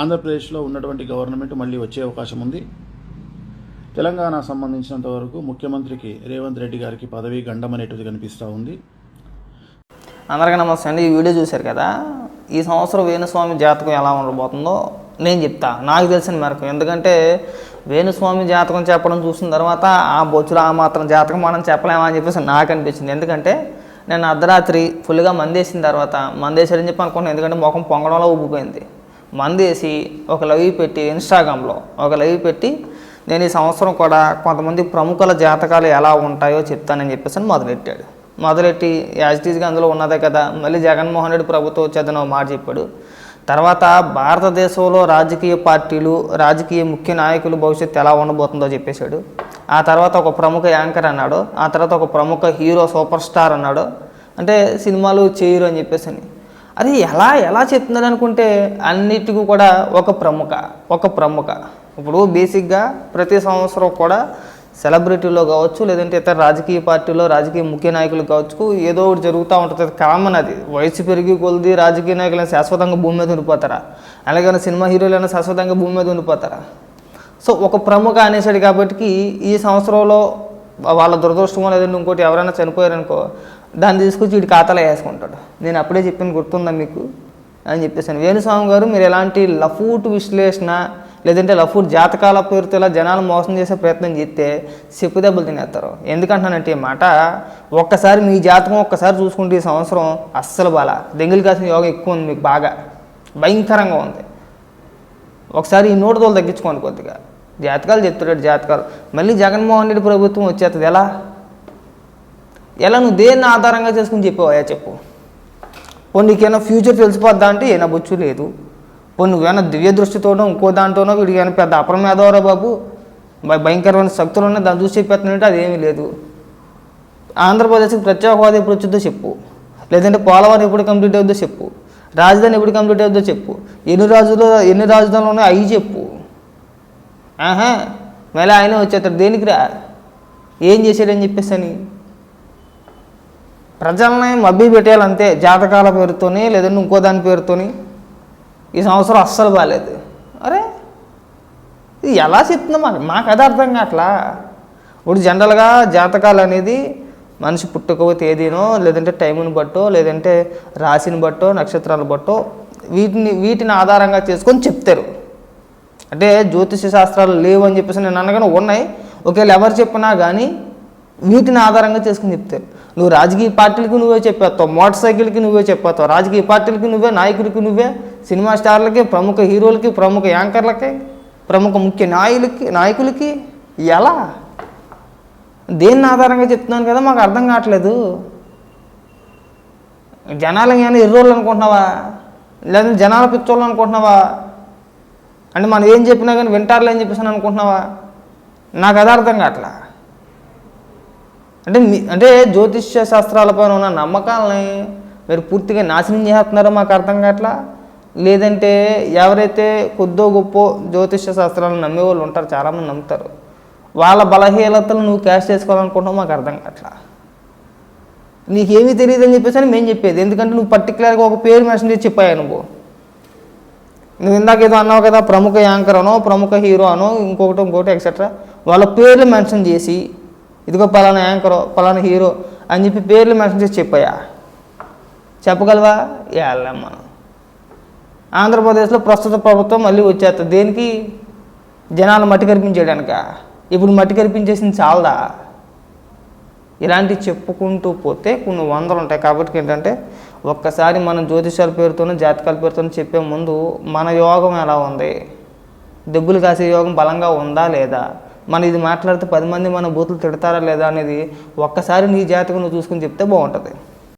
ఆంధ్రప్రదేశ్లో ఉన్నటువంటి గవర్నమెంట్ మళ్ళీ వచ్చే అవకాశం ఉంది. తెలంగాణ సంబంధించినంత వరకు ముఖ్యమంత్రికి రేవంత్ రెడ్డి గారికి పదవి గండం అనేటిది కనిపిస్తూ ఉంది. అందరికీ నమస్తే అండి. ఈ వీడియో చూశారు కదా? ఈ సంవత్సరం వేణుస్వామి జాతకం ఎలా ఉండబోతుందో నేను చెప్తా. నాకు తెలిసిన మేరకు. ఎందుకంటే వేణుస్వామి జాతకం చెప్పడం చూసిన తర్వాత ఆ బొచ్చులు ఆ మాత్రం జాతకం మనం చెప్పలేమని చెప్పేసి నాకు అనిపించింది. ఎందుకంటే నేను అర్ధరాత్రి ఫుల్గా మందేసిన తర్వాత మందేశారని చెప్పి అనుకున్నాను. ఎందుకంటే ముఖం పొంగడంలో ఉబ్బిపోయింది. మందేసి ఒక లైవ్ పెట్టి ఇన్స్టాగ్రామ్లో ఒక లైవ్ పెట్టి నేను ఈ సంవత్సరం కూడా కొంతమంది ప్రముఖుల జాతకాలు ఎలా ఉంటాయో చెప్తానని చెప్పేసి అని మొదలెట్టాడు. మొదలెట్టి యాజిటీస్గా అందులో ఉన్నదే కదా. మళ్ళీ జగన్మోహన్ రెడ్డి ప్రభుత్వం వచ్చేదని మాట చెప్పాడు. తర్వాత భారతదేశంలో రాజకీయ పార్టీలు రాజకీయ ముఖ్య నాయకులు భవిష్యత్తు ఎలా ఉండబోతుందో చెప్పేశాడు. ఆ తర్వాత ఒక ప్రముఖ యాంకర్ అన్నాడు. ఆ తర్వాత ఒక ప్రముఖ హీరో సూపర్ స్టార్ అన్నాడు. అంటే సినిమాలు చేయరు అని చెప్పేసి అని. అది ఎలా ఎలా చెప్తున్నాడు అనుకుంటే అన్నిటికీ కూడా ఒక ప్రముఖ ఒక ప్రముఖ. ఇప్పుడు బేసిక్గా ప్రతి సంవత్సరం కూడా సెలబ్రిటీలో కావచ్చు లేదంటే ఇతర రాజకీయ పార్టీలో రాజకీయ ముఖ్య నాయకులు కావచ్చు ఏదో ఒకటి జరుగుతూ ఉంటుంది. కామన్ అది. వయసు పెరిగి కొలిది రాజకీయ నాయకులైనా శాశ్వతంగా భూమి మీద ఉండిపోతారా? అలాగే సినిమా హీరోలైనా శాశ్వతంగా భూమి మీద ఉండిపోతారా? సో ఒక ప్రముఖ అనేసాడు కాబట్టి ఈ సంవత్సరంలో వాళ్ళ దురదృష్టమో లేదంటే ఇంకోటి ఎవరైనా చనిపోయారనుకో దాన్ని తీసుకొచ్చి వీడి ఖాతాలో వేసుకుంటాడు. నేను అప్పుడే చెప్పిన గుర్తుందా మీకు? అని చెప్పేసాను వేణుస్వామి గారు మీరు ఎలాంటి లఫూట్ విశ్లేషణ లేదంటే లఫూట్ జాతకాల పేరుతో ఇలా జనాలు మోసం చేసే ప్రయత్నం చేస్తే చెప్పు దెబ్బలు తినేస్తారు. ఎందుకంటున్నానంటే ఈ మాట ఒక్కసారి మీ జాతకం ఒక్కసారి చూసుకుంటే ఈ సంవత్సరం అస్సలు బాల. దెంగులు కాసిన యోగం ఎక్కువ ఉంది మీకు బాగా. భయంకరంగా ఉంది. ఒకసారి ఈ నోటు తోలు తగ్గించుకోండి కొద్దిగా. జాతకాలు చెప్తున్నాడు జాతకాలు. మళ్ళీ జగన్మోహన్ రెడ్డి ప్రభుత్వం వచ్చేస్తుంది ఎలా? ఎలా నువ్వు దేన్ని ఆధారంగా చేసుకుని చెప్పావా? చెప్పు. పోనీ నీకేమైనా ఫ్యూచర్ తెలిసిపోద్దా అంటే ఏనా బొచ్చు లేదు. పోనీ నువ్వేమైనా దివ్య దృష్టితోనో ఇంకో దాంట్లోనో వీడికి ఏమైనా పెద్ద అప్రమేదవరా బాబు? భయంకరమైన శక్తులు ఉన్నాయి దాన్ని చూసి చెప్పేస్తున్నట్టు అదేమీ లేదు. ఆంధ్రప్రదేశ్కి ప్రత్యేక హోదా ఎప్పుడు వచ్చిందో చెప్పు. లేదంటే పోలవరం ఎప్పుడు కంప్లీట్ అవుతుందో చెప్పు. రాజధాని ఎప్పుడు కంప్లీట్ అవుతుందో చెప్పు. ఎన్ని రాజులు ఎన్ని రాజధానులు ఉన్నాయో అవి చెప్పు. ఆహా మళ్ళీ ఆయనే వచ్చేస్తాడు. దేనికి రా? ఏం చేశాడని చెప్పేసి అని. ప్రజల్ని మబ్బి పెట్టేయాలంతే జాతకాల పేరుతోని లేదంటే ఇంకో దాని పేరుతోని ఈ సంవత్సరం అస్సలు బాగాలేదు అరే ఇది ఎలా చెప్తుందో మాకు మాకు అది అర్థం కావట్లా? ఇప్పుడు జనరల్గా జాతకాలు అనేది మనిషి పుట్టుక తేదీనో లేదంటే టైముని బట్టో లేదంటే రాశిని బట్టో నక్షత్రాలు బట్టో వీటిని వీటిని ఆధారంగా చేసుకొని చెప్తారు. అంటే జ్యోతిష శాస్త్రాలు లేవు అని చెప్పేసి నేను అనగానే ఉన్నాయి. ఒకవేళ ఎవరు చెప్పినా కానీ వీటిని ఆధారంగా చేసుకుని చెప్తారు. నువ్వు రాజకీయ పార్టీలకు నువ్వే చెప్పేస్తావు మోటార్ సైకిల్కి నువ్వే చెప్పేస్తావు రాజకీయ పార్టీలకి నువ్వే నాయకుడికి నువ్వే సినిమా స్టార్లకి ప్రముఖ హీరోలకి ప్రముఖ యాంకర్లకి ప్రముఖ ముఖ్య నాయకులకి నాయకులకి ఎలా? దేన్ని ఆధారంగా చెప్తున్నాను కదా మాకు అర్థం కావట్లేదు. జనాలు కానీ ఎర్రోళ్ళు అనుకుంటున్నావా? లేదంటే జనాల పిచ్చోళ్ళు అనుకుంటున్నావా? అంటే మనం ఏం చెప్పినా కానీ వింటారులే అని చెప్పేసి అనుకుంటున్నావా? నాకు అది అర్థం కావట్లా. అంటే మీ అంటే జ్యోతిష్య శాస్త్రాలపైన ఉన్న నమ్మకాలని మీరు పూర్తిగా నాశనం చేస్తున్నారో మాకు అర్థం కావట్లా? లేదంటే ఎవరైతే కొద్దో గొప్ప జ్యోతిష్య శాస్త్రాలను నమ్మే వాళ్ళు ఉంటారు చాలామంది నమ్ముతారు. వాళ్ళ బలహీనతలు నువ్వు క్యాష్ చేసుకోవాలనుకుంటున్నావు మాకు అర్థం కావట్లా? నీకేమీ తెలియదు అని చెప్పేసి అని మేము చెప్పేది. ఎందుకంటే నువ్వు పర్టికులర్గా ఒక పేరు మెన్షన్ చేసి చెప్పాయి నువ్వు? నువ్వు ఇందాక ఏదో అన్నావు కదా ప్రముఖ యాంకర్ అనో ప్రముఖ హీరో అనో ఇంకొకటి ఇంకొకటి ఎక్సెట్రా వాళ్ళ పేర్లు మెన్షన్ చేసి ఇదిగో పలానా యాంకరో పలానా హీరో అని చెప్పి పేర్లు మెన్షన్ చేసి చెప్పాయా? చెప్పగలవా? వెళ్ళాం మనం. ఆంధ్రప్రదేశ్లో ప్రస్తుత ప్రభుత్వం మళ్ళీ వచ్చేస్తుంది. దేనికి? జనాలు మట్టి కరిపించేయడానిక. ఇప్పుడు మట్టి కరిపించేసింది చాలదా? ఇలాంటివి చెప్పుకుంటూ పోతే కొన్ని వందలు ఉంటాయి. కాబట్టి ఏంటంటే ఒక్కసారి మనం జ్యోతిషాల పేరుతోనూ జాతకాల పేరుతోనూ చెప్పే ముందు మన యోగం ఎలా ఉంది? దెబ్బలు కాసే యోగం బలంగా ఉందా లేదా? మన ఇది మాట్లాడితే పది మంది మన బూతులు తిడతారా లేదా అనేది ఒక్కసారి నీ జాతకం నువ్వు చూసుకుని చెప్తే బాగుంటుంది.